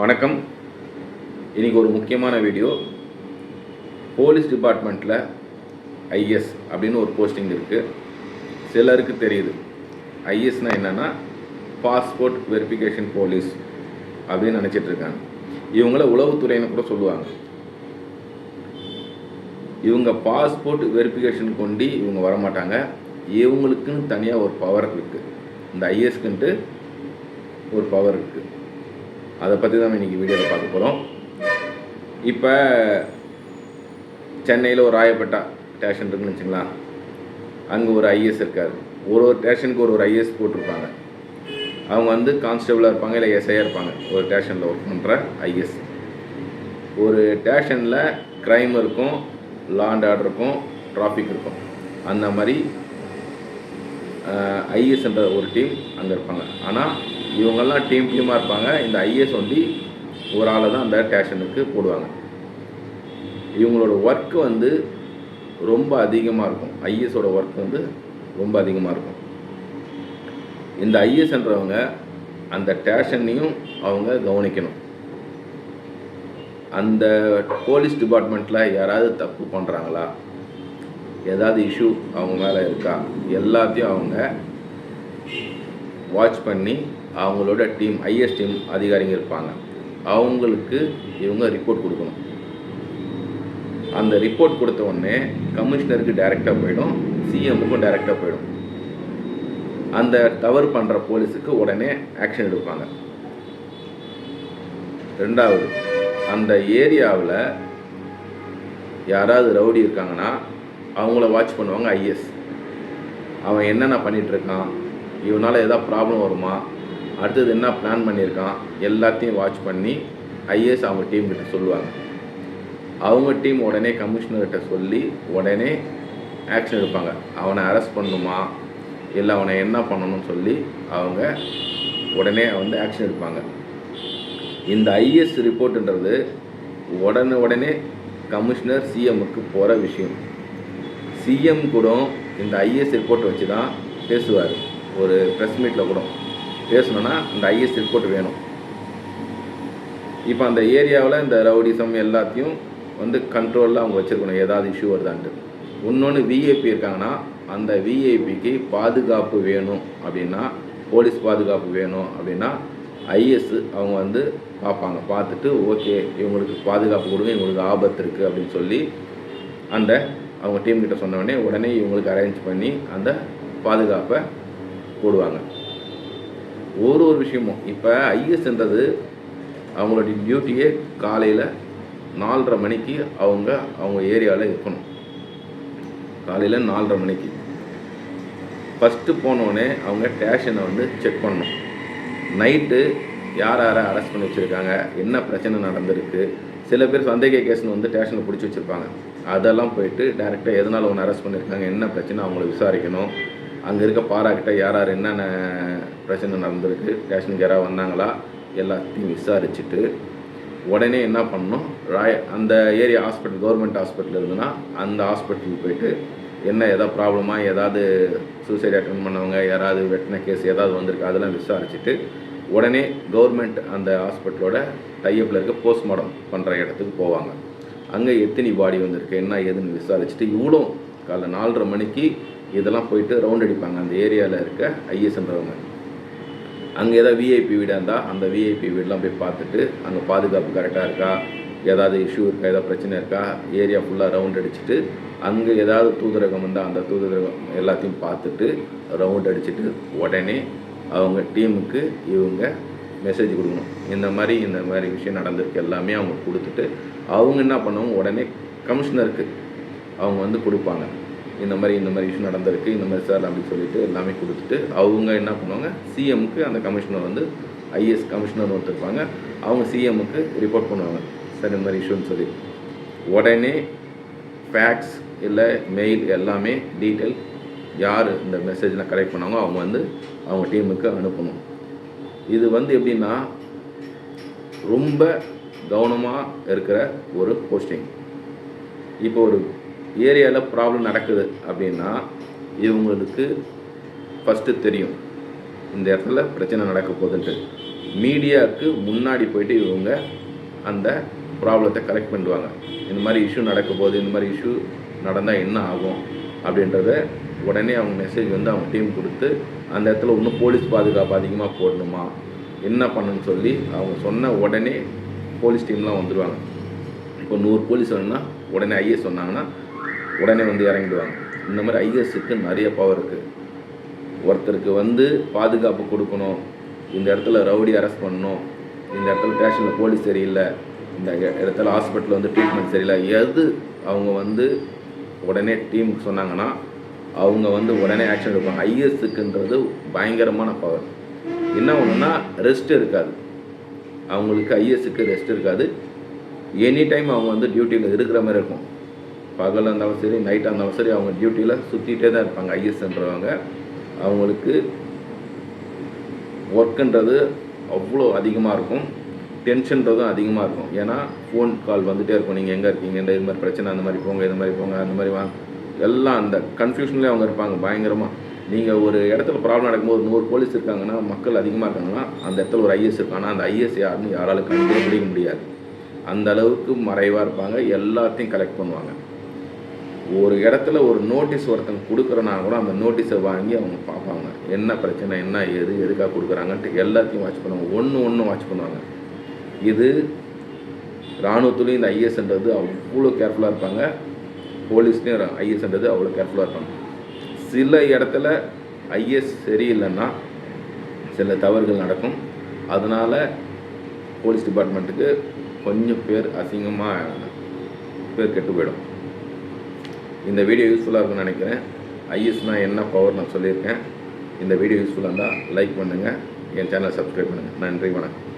வணக்கம். இன்றைக்கி ஒரு முக்கியமான வீடியோ. போலீஸ் டிபார்ட்மெண்ட்டில் ஐஎஸ் அப்படின்னு ஒரு போஸ்டிங் இருக்குது சிலருக்கு தெரியுது. ஐஎஸ்னால் என்னென்னா பாஸ்போர்ட் வெரிஃபிகேஷன் போலீஸ் அப்படின்னு நினச்சிட்டு இருக்காங்க. இவங்கள உளவுத்துறைன்னு கூட சொல்லுவாங்க. இவங்க பாஸ்போர்ட் வெரிஃபிகேஷன் கொண்டு இவங்க வரமாட்டாங்க. இவங்களுக்குன்னு தனியாக ஒரு பவர் இருக்குது இந்த ஐஎஸ்க்குன்ட்டு ஒரு பவர் இருக்குது அதை பற்றி தான் இன்றைக்கி வீடியோவில் பார்க்க போகிறோம் இப்போ சென்னையில் ஒரு ராயப்பேட்டா ஸ்டேஷன் இருக்குன்னு வச்சுங்களேன். அங்கே ஒரு ஐஎஸ் இருக்கார். ஒரு ஒரு ஸ்டேஷனுக்கு ஒரு ஒரு ஐஎஸ் போட்டிருப்பாங்க. அவங்க வந்து கான்ஸ்டபிளாக இருப்பாங்க இல்லை எஸ்ஐயாக இருப்பாங்க. ஒரு ஸ்டேஷனில் ஒர்க் பண்ணுற ஐஎஸ் ஒரு ஸ்டேஷனில் க்ரைம் இருக்கும் லா அண்ட் ஆர்டர் இருக்கும் டிராஃபிக் இருக்கும். அந்த மாதிரி ஐஎஸ்ன்ற ஒரு டீம் அங்கே இருப்பாங்க. ஆனால் இவங்கெல்லாம் டீம் டீமாக இருப்பாங்க. இந்த ஐஎஸ் வந்து ஒரு ஆளை தான் அந்த ஸ்டேஷனுக்கு போடுவாங்க. இவங்களோட ஒர்க்கு வந்து ரொம்ப அதிகமாக இருக்கும். ஐஎஸோட ஒர்க் வந்து ரொம்ப அதிகமாக இருக்கும். இந்த ஐஎஸ்ன்றவங்க அந்த ஸ்டேஷனையும் அவங்க கவனிக்கணும். அந்த போலீஸ் டிபார்ட்மெண்ட்டில் யாராவது தப்பு பண்ணுறாங்களா ஏதாவது இஷ்யூ அவங்க மேலே இருக்கா? எல்லாத்தையும் அவங்க வாட்ச் பண்ணி அவங்களோட டீம் ஐஎஸ் டீம் அதிகாரிங்க இருப்பாங்க. அவங்களுக்கு இவங்க ரிப்போர்ட் கொடுக்கணும். அந்த ரிப்போர்ட் கொடுத்த உடனே கமிஷனருக்கு டைரெக்டாக போயிடும் சிஎம்முக்கும் டைரெக்டாக போயிடும். அந்த தவறு பண்ணுற போலீஸுக்கு உடனே ஆக்ஷன் எடுப்பாங்க. ரெண்டாவது அந்த ஏரியாவில் யாராவது ரவுடி இருக்காங்கன்னா அவங்கள வாட்ச் பண்ணுவாங்க ஐஎஸ். அவன் என்னென்ன பண்ணிகிட்ருக்கான் இவனால் எதாவது ப்ராப்ளம் வருமா? அடுத்தது என்ன பிளான் பண்ணியிருக்கான்? எல்லாத்தையும் வாட்ச் பண்ணி ஐஏஎஸ் அவங்க டீம் கிட்ட சொல்லுவாங்க. அவங்க டீம் உடனே கமிஷனர்கிட்ட சொல்லி உடனே ஆக்ஷன் எடுப்பாங்க. அவனை அரெஸ்ட் பண்ணணுமா? இல்லை அவனை என்ன பண்ணணும்னு சொல்லி அவங்க உடனே வந்து ஆக்ஷன் எடுப்பாங்க. இந்த ஐஎஸ் ரிப்போர்ட்டுன்றது உடனே உடனே கமிஷனர் சிஎம்முக்கு போகிற விஷயம். சிஎம் கூட இந்த ஐஎஸ் ரிப்போர்ட் வச்சு தான் பேசுவார். ஒரு ப்ரெஸ் மீட்டில் கூட. பேசணுன்னா அந்த ஐஎஸ் ரிப்போர்ட் வேணும். இப்போ அந்த ஏரியாவில் இந்த ரவுடிசம் எல்லாத்தையும் வந்து கண்ட்ரோலில் அவங்க வச்சுருக்கணும் ஏதாவது இஷ்யூ வருதான்ட்டு. இன்னொன்று விஐபி இருக்காங்கன்னா அந்த விஐபிக்கு பாதுகாப்பு வேணும் அப்படின்னா போலீஸ் பாதுகாப்பு வேணும் அப்படின்னா ஐஎஸ் அவங்க வந்து பார்ப்பாங்க. பார்த்துட்டு ஓகே இவங்களுக்கு பாதுகாப்பு கொடுங்க இவங்களுக்கு ஆபத்து இருக்குது அப்படின்னு சொல்லி அந்த அவங்க டீம் கிட்ட சொன்ன உடனே உடனே இவங்களுக்கு அரேஞ்ச் பண்ணி அந்த பாதுகாப்பை போடுவாங்க. ஒரு ஒரு விஷயமும். இப்போ ஐஎஸ்ன்றது அவங்களுடைய டியூட்டியே காலையில் நாலரை மணிக்கு அவங்க அவங்க ஏரியாவில் இருக்கணும். காலையில் நாலரை மணிக்கு. ஃபஸ்ட்டு போனோடனே அவங்க ஸ்டேஷனை வந்து செக் பண்ணணும். நைட்டு யார் யாரை அரெஸ்ட் பண்ணி வச்சுருக்காங்க? என்ன பிரச்சனை நடந்திருக்கு? சில பேர் சந்தேக கேஸ்னு வந்து ஸ்டேஷனில் பிடிச்சி வச்சுருப்பாங்க. அதெல்லாம் போயிட்டு டேரெக்டாக எதனால் ஒன்று அரெஸ்ட் பண்ணியிருக்காங்க என்ன பிரச்சனை? அவங்கள விசாரிக்கணும். அங்கே இருக்க பாராக்கிட்ட யார் யார் என்னென்ன பிரச்சனை நடந்திருக்கு ஸ்டேஷனுக்கு யாராவது வந்தாங்களா எல்லாத்தையும் விசாரிச்சுட்டு உடனே என்ன பண்ணணும்? ராய அந்த ஏரியா ஹாஸ்பிட்டல் கவர்மெண்ட் ஹாஸ்பிட்டல் இருந்ததுன்னா அந்த ஹாஸ்பிட்டலுக்கு போயிட்டு என்ன ஏதாவது ப்ராப்ளமாக ஏதாவது சூசைட் அட்டன் பண்ணவங்க யாராவது வெட்டின கேஸ் ஏதாவது வந்திருக்கு அதெல்லாம் விசாரிச்சுட்டு உடனே கவர்மெண்ட் அந்த ஹாஸ்பிட்டலோட டையப்பில் இருக்க போஸ்ட்மார்ட்டம் பண்ணுற இடத்துக்கு போவாங்க. அங்கே எத்தனை பாடி வந்திருக்கு என்ன ஏதுன்னு விசாரிச்சுட்டு இவ்வளோ காலைல நாலரை மணிக்கு இதெல்லாம் போயிட்டு ரவுண்ட் அடிப்பாங்க. அந்த ஏரியாவில் இருக்க ஐஎஸ்ன்றவங்க அங்கே ஏதாவது விஐபி வீடாக இருந்தால் அந்த விஐபி வீடெலாம் போய் பார்த்துட்டு அங்கே பாதுகாப்பு கரெக்டாக இருக்கா? ஏதாவது இஷ்யூ இருக்கா? ஏதாவது பிரச்சனை இருக்கா? ஏரியா ஃபுல்லாக ரவுண்ட் அடிச்சுட்டு அங்கே ஏதாவது தூதரகம் இருந்தால் அந்த தூதரகம் எல்லாத்தையும் பார்த்துட்டு ரவுண்ட் அடிச்சுட்டு உடனே அவங்க டீமுக்கு இவங்க மெசேஜ் கொடுக்கணும். இந்த மாதிரி இந்த மாதிரி விஷயம் நடந்திருக்கு. எல்லாமே அவங்க கொடுத்துட்டு அவங்க என்ன பண்ணுவாங்க? உடனே கமிஷனருக்கு அவங்க வந்து கொடுப்பாங்க. இந்த மாதிரி இந்த மாதிரி இஷ்யூ நடந்திருக்கு இந்த மாதிரி சார் அப்படின்னு சொல்லிட்டு எல்லாமே கொடுத்துட்டு அவங்க என்ன பண்ணுவாங்க சிஎம்க்கு அந்த கமிஷனர் வந்து ஐஎஸ் கமிஷனர் ஒருத்தருப்பாங்க அவங்க சிஎம்முக்கு ரிப்போர்ட் பண்ணுவாங்க. சார் இந்த மாதிரி இஷ்யூன்னு சொல்லி. உடனே ஃபேக்ஸ் இல்லை மெயில் எல்லாமே டீட்டெயில் யார் இந்த மெசேஜ்லாம் கலெக்ட் பண்ணாங்களோ அவங்க வந்து அவங்க டீமுக்கு அனுப்பணும். இது வந்து எப்படின்னா ரொம்ப கவனமாக இருக்கிற ஒரு போஸ்டிங் இப்போ ஒரு ஏரியாவில் ப்ராப்ளம் நடக்குது அப்படின்னா இவங்களுக்கு ஃபஸ்ட்டு தெரியும். இந்த இடத்துல பிரச்சனை நடக்க போகுதுன்ட்டு. மீடியாவுக்கு முன்னாடி போயிட்டு இவங்க அந்த ப்ராப்ளத்தை கரெக்ட் பண்ணுவாங்க இந்த மாதிரி இஷ்யூ நடக்க போகுது இந்த மாதிரி இஷ்யூ நடந்தால் என்ன ஆகும் அப்படின்றத உடனே அவங்க மெசேஜ் வந்து அவங்க டீம் கொடுத்து அந்த இடத்துல இன்னும் போலீஸ் பாதுகாப்பு அதிகமாக போடணுமா? என்ன பண்ணணும்னு சொல்லி அவங்க சொன்ன உடனே போலீஸ் டீம்லாம் வந்துடுவாங்க இப்போ நூறு போலீஸ் வேணும்னா உடனே ஐஏ சொன்னாங்கன்னா உடனே வந்து இறங்கிடுவாங்க. இந்த மாதிரி ஐஎஸ்க்கு நிறைய பவர் இருக்குது ஒருத்தருக்கு வந்து பாதுகாப்பு கொடுக்கணும். இந்த இடத்துல ரவுடி அரெஸ்ட் பண்ணணும். இந்த இடத்துல ஸ்டேஷனில் போலீஸ் சரியில்லை. இந்த இடத்துல ஹாஸ்பிட்டலில் வந்து ட்ரீட்மெண்ட் சரியில்லை. எது அவங்க வந்து உடனே டீமுக்கு சொன்னாங்கன்னா அவங்க வந்து உடனே ஆக்ஷன் எடுப்பாங்க. ஐஎஸ்க்குன்றது பயங்கரமான பவர் என்ன ஒன்றுனா ரெஸ்ட் இருக்காது. அவங்களுக்கு ஐஎஸ்க்கு ரெஸ்ட் இருக்காது. எனி டைம் அவங்க வந்து டியூட்டியில் இருக்கிற மாதிரி இருக்கும். பகலாக இருந்தாலும் சரி நைட்டாக இருந்தாலும் சரி அவங்க டியூட்டியில் சுற்றிகிட்டே தான் இருப்பாங்க. ஐஎஸ்ன்றவங்க அவங்களுக்கு ஒர்க்குன்றது அவ்வளோ அதிகமாக இருக்கும். டென்ஷன்றதும் அதிகமாக இருக்கும். ஏன்னா ஃபோன் கால் வந்துகிட்டே இருக்கும். நீங்கள் எங்கே இருக்கீங்க? இந்த இது மாதிரி பிரச்சனை அந்த மாதிரி போங்க இது மாதிரி போங்க அந்த மாதிரி வாங்க எல்லாம் அந்த கன்ஃபியூஷன்லேயே அவங்க இருப்பாங்க பயங்கரமாக நீங்கள் ஒரு இடத்துல ப்ராப்ளம் நடக்கும்போது நூறு போலீஸ் இருக்காங்கன்னா மக்கள் அதிகமாக இருக்காங்கன்னா அந்த இடத்துல ஒரு ஐஎஸ் இருக்காங்கன்னா அந்த ஐஎஸ் யாருன்னு யாராலும் கண்டுபிடிக்க முடியாது. அந்த அளவுக்கு மறைவாக இருப்பாங்க. எல்லாத்தையும் கலெக்ட் பண்ணுவாங்க. ஒரு இடத்துல ஒரு நோட்டீஸ் ஒருத்தங்க கொடுக்குறனா கூட அந்த நோட்டீஸை வாங்கி அவங்க பார்ப்பாங்க. என்ன பிரச்சனை என்ன ஏது எதுக்காக கொடுக்குறாங்கன்ட்டு எல்லாத்தையும் வாட்ச் பண்ணுவாங்க. ஒன்று ஒன்று வாட்ச் பண்ணுவாங்க. இது இராணுவத்துலேயும் இந்த ஐஎஸ்ன்றது அவ்வளோ கேர்ஃபுல்லாக இருப்பாங்க. போலீஸ்லேயும் ஐஎஸ்ன்றது அவ்வளோ கேர்ஃபுல்லாக இருப்பாங்க. சில இடத்துல ஐஎஸ் சரியில்லைன்னா சில தவறுகள் நடக்கும். அதனால் போலீஸ் டிபார்ட்மெண்ட்டுக்கு கொஞ்சம் பேர் அசிங்கமாக பேர் கெட்டு போயிடும். இந்த வீடியோ யூஸ்ஃபுல்லாக இருக்கும்னு நினைக்கிறேன். ஐஎஸ்னால் என்ன பவர் நான் சொல்லியிருக்கேன். இந்த வீடியோ யூஸ்ஃபுல்லாக இருந்தால் லைக் பண்ணுங்கள் என் சேனலை சப்ஸ்கிரைப் பண்ணுங்கள் நன்றி வணக்கம்.